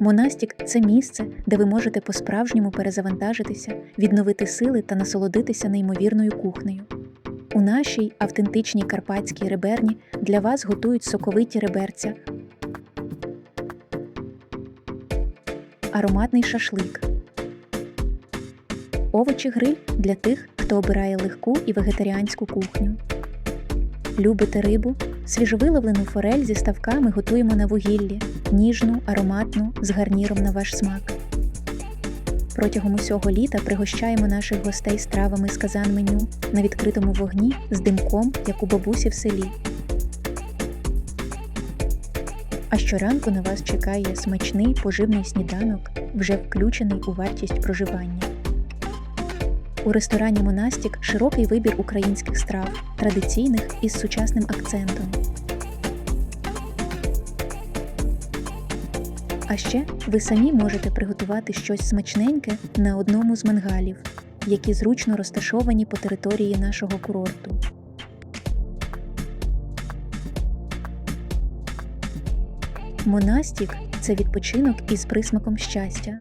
Монастік це місце, де ви можете по-справжньому перезавантажитися, відновити сили та насолодитися неймовірною кухнею. У нашій автентичній карпатській реберні для вас готують соковиті реберця, ароматний шашлик, овочі гриль для тих, хто обирає легку і вегетаріанську кухню. Любите рибу? Свіжовиловлену форель зі ставками готуємо на вугіллі, ніжну, ароматну, з гарніром на ваш смак. Протягом усього літа пригощаємо наших гостей стравами з казан меню на відкритому вогні з димком, як у бабусі в селі. А щоранку на вас чекає смачний поживний сніданок, вже включений у вартість проживання. У ресторані Монастік широкий вибір українських страв, традиційних із сучасним акцентом. А ще ви самі можете приготувати щось смачненьке на одному з мангалів, які зручно розташовані по території нашого курорту. Монастік це відпочинок із присмаком щастя.